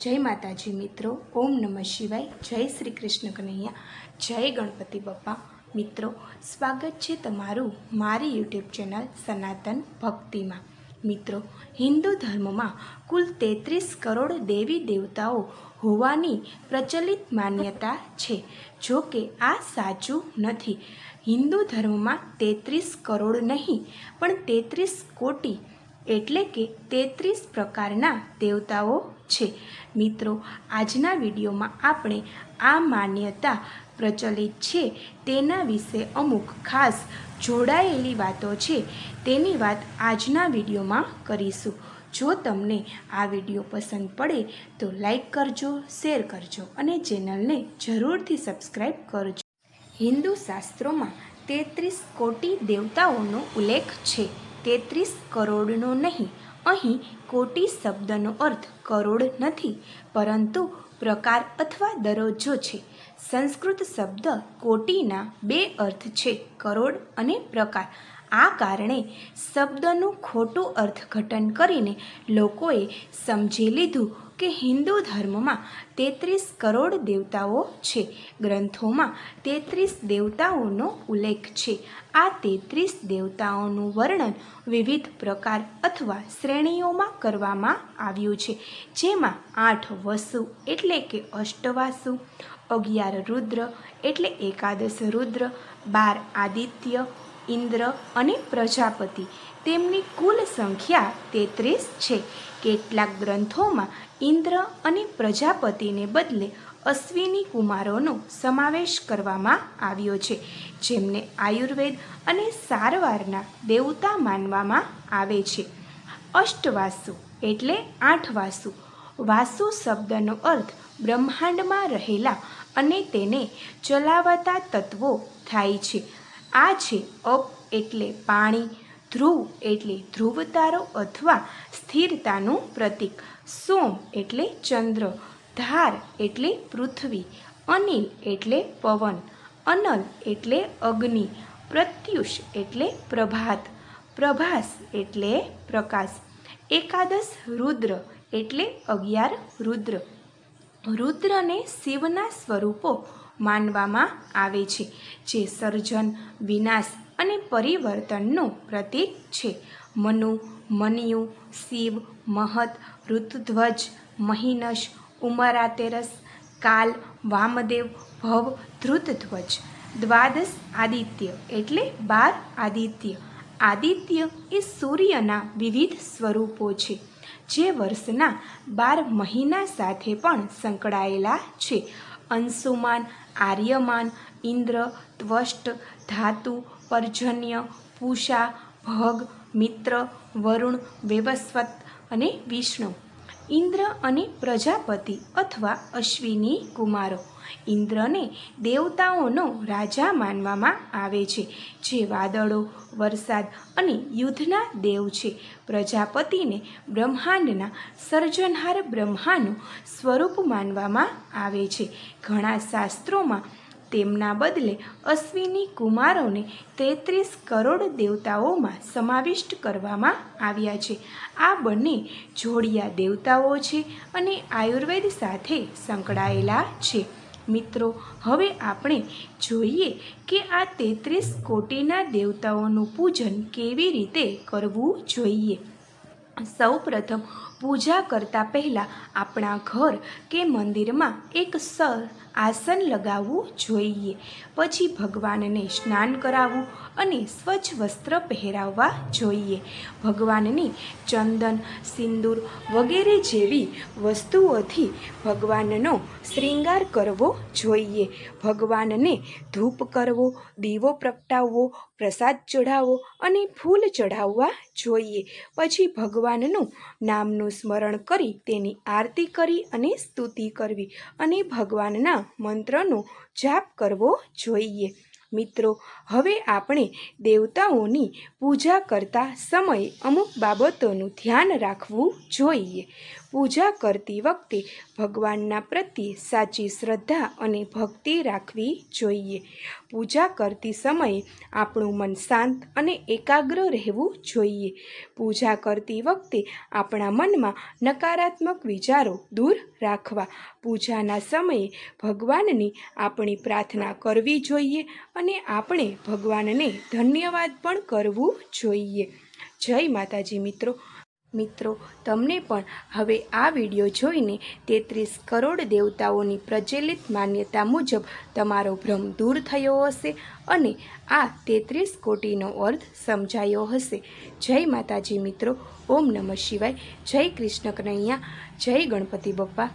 જય માતાજી મિત્રો, ઓમ નમઃ શિવાય, જય શ્રી કૃષ્ણ કનૈયા, જય ગણપતિ બાપ્પા મિત્રો, સ્વાગત છે તમારું મારી યુટ્યુબ ચેનલ સનાતન ભક્તિમાં. મિત્રો, હિન્દુ ધર્મમાં કુલ તેત્રીસ કરોડ દેવી દેવતાઓ હોવાની પ્રચલિત માન્યતા છે. જો કે આ સાચું નથી. હિન્દુ ધર્મમાં તેત્રીસ કરોડ નહીં, પણ તેત્રીસ કોટી એટલે કે તેત્રીસ પ્રકારના દેવતાઓ છે. મિત્રો, આજના વિડીયોમાં આપણે આ માન્યતા પ્રચલિત છે. તેના વિશે અમુક ખાસ જોડાયેલી વાતો છે. તેની વાત આજના વિડીયોમાં કરીશું. જો તમને આ વીડિયો પસંદ પડે તો લાઈક કરજો, શેર કરજો અને ચેનલને જરૂરથી સબસ્ક્રાઈબ કરજો. હિન્દુ શાસ્ત્રોમાં તેત્રીસ કોટી દેવતાઓનો ઉલ્લેખ છે. તેત્રીસ કરોડનો નહીં. અહીં કોટી શબ્દનો અર્થ કરોડ નથી, પરંતુ પ્રકાર અથવા દરજ્જો છે. સંસ્કૃત શબ્દ કોટીના બે અર્થ છે, કરોડ અને પ્રકાર. આ કારણે શબ્દનું ખોટું અર્થઘટન કરીને લોકોએ સમજી લીધું કે હિન્દુ ધર્મમાં તેત્રીસ કરોડ દેવતાઓ છે. ગ્રંથોમાં તેત્રીસ દેવતાઓનો ઉલ્લેખ છે. આ તેત્રીસ દેવતાઓનું વર્ણન વિવિધ પ્રકાર અથવા શ્રેણીઓમાં કરવામાં આવ્યું છે. જેમાં આઠ વસુ એટલે કે અષ્ટવાસુ, અગિયાર રુદ્ર એટલે એકાદશ રુદ્ર, બાર આદિત્ય ઇન્દ્ર અને પ્રજાપતિ. તેમની કુલ સંખ્યા તેત્રીસ છે. કેટલાક ગ્રંથોમાં ઇન્દ્ર અને પ્રજાપતિને બદલે અશ્વિની કુમારોનો સમાવેશ કરવામાં આવ્યો છે, જેમને આયુર્વેદ અને સારવારના દેવતા માનવામાં આવે છે. અષ્ટવાસુ એટલે આઠ વાસુ વાસુ શબ્દનો અર્થ બ્રહ્માંડમાં રહેલા અને તેને ચલાવતા તત્વો થાય છે. આ છે અપ એટલે પાણી, ધ્રુવ એટલે ધ્રુવતારો અથવા સ્થિરતાનું પ્રતીક, સોમ એટલે ચંદ્ર, ધાર એટલે પૃથ્વી, અનિલ એટલે પવન, અનલ એટલે અગ્નિ, પ્રત્યુષ એટલે પ્રભાત, પ્રભાસ એટલે પ્રકાશ, એકાદશ રુદ્ર એટલે અગિયાર રુદ્ર. રુદ્રને શિવના સ્વરૂપો માનવામાં આવે છે, જે સર્જન, વિનાશ અને પરિવર્તનનું પ્રતીક છે. મનુ, મન્યુ, શિવ, મહત ઋતુધ્વજ મહિનશ, ઉમરાતેરસ, કાલ, વામદેવ, ભવ ધૃતધ્વજ દ્વાદશ આદિત્ય એટલે બાર આદિત્ય. આદિત્ય એ સૂર્યના વિવિધ સ્વરૂપો છે, જે વર્ષના બાર મહિના સાથે પણ સંકળાયેલા છે. અંશુમાન આર્યમાન ઇન્દ્ર ત્વષ્ટ ધાતુ પર્જન્ય પૂષા ભગ મિત્ર વરુણ વેવસ્વત અને વિષ્ણુ. ઇન્દ્ર અને પ્રજાપતિ અથવા અશ્વિની કુમારો. ઇન્દ્રને દેવતાઓનો રાજા માનવામાં આવે છે, જે વાદળો, વરસાદ અને યુદ્ધના દેવ છે. પ્રજાપતિને બ્રહ્માંડના સર્જનહાર બ્રહ્માનું સ્વરૂપ માનવામાં આવે છે. ઘણા શાસ્ત્રોમાં તેમના બદલે અશ્વિની કુમારોને તેત્રીસ કરોડ દેવતાઓમાં સમાવિષ્ટ કરવામાં આવ્યા છે. આ બંને જોડિયા દેવતાઓ છે અને આયુર્વેદ સાથે સંકળાયેલા છે. મિત્રો, હવે આપણે જોઈએ કે આ તેત્રીસ કોટીના દેવતાઓનું પૂજન કેવી રીતે કરવું જોઈએ. સૌ પ્રથમ પૂજા કરતાં પહેલાં આપણા ઘર કે મંદિરમાં એક સર આસન લગાવવું જોઈએ. પછી ભગવાનને સ્નાન કરાવવું અને સ્વચ્છ વસ્ત્ર પહેરાવવા જોઈએ. ભગવાનને ચંદન, સિંદૂર વગેરે જેવી વસ્તુઓથી ભગવાનનો શ્રૃંગાર કરવો જોઈએ. ભગવાનને ધૂપ કરવો, દીવો પ્રગટાવવો, પ્રસાદ ચઢાવવો અને ફૂલ ચઢાવવા જોઈએ. પછી ભગવાનનું નામનું સ્મરણ કરી, તેની આરતી કરી અને સ્તુતિ કરવી અને ભગવાનના મંત્રનો જાપ કરવો જોઈએ. મિત્રો, હવે આપણે દેવતાઓની પૂજા કરતા સમયે અમુક બાબતોનું ધ્યાન રાખવું જોઈએ. પૂજા કરતી વખતે ભગવાનના પ્રત્યે સાચી શ્રદ્ધા અને ભક્તિ રાખવી જોઈએ. પૂજા કરતી સમયે આપણું મન શાંત અને એકાગ્ર રહેવું જોઈએ. પૂજા કરતી વખતે આપણા મનમાં નકારાત્મક વિચારો દૂર રાખવા. પૂજાના સમયે ભગવાનની આપણી પ્રાર્થના કરવી જોઈએ અને આપણે ભગવાનને ધન્યવાદ પણ કરવું જોઈએ. જય માતાજી મિત્રો. મિત્રો, તમને પણ હવે આ વીડિયો જોઈને તેત્રીસ કરોડ દેવતાઓની પ્રચલિત માન્યતા મુજબ તમારો ભ્રમ દૂર થયો હશે અને આ તેત્રીસ કોટીનો અર્થ સમજાયો હશે. જય માતાજી મિત્રો, ઓમ નમઃ શિવાય, જય કૃષ્ણ કનૈયા, જય ગણપતિ બપ્પા.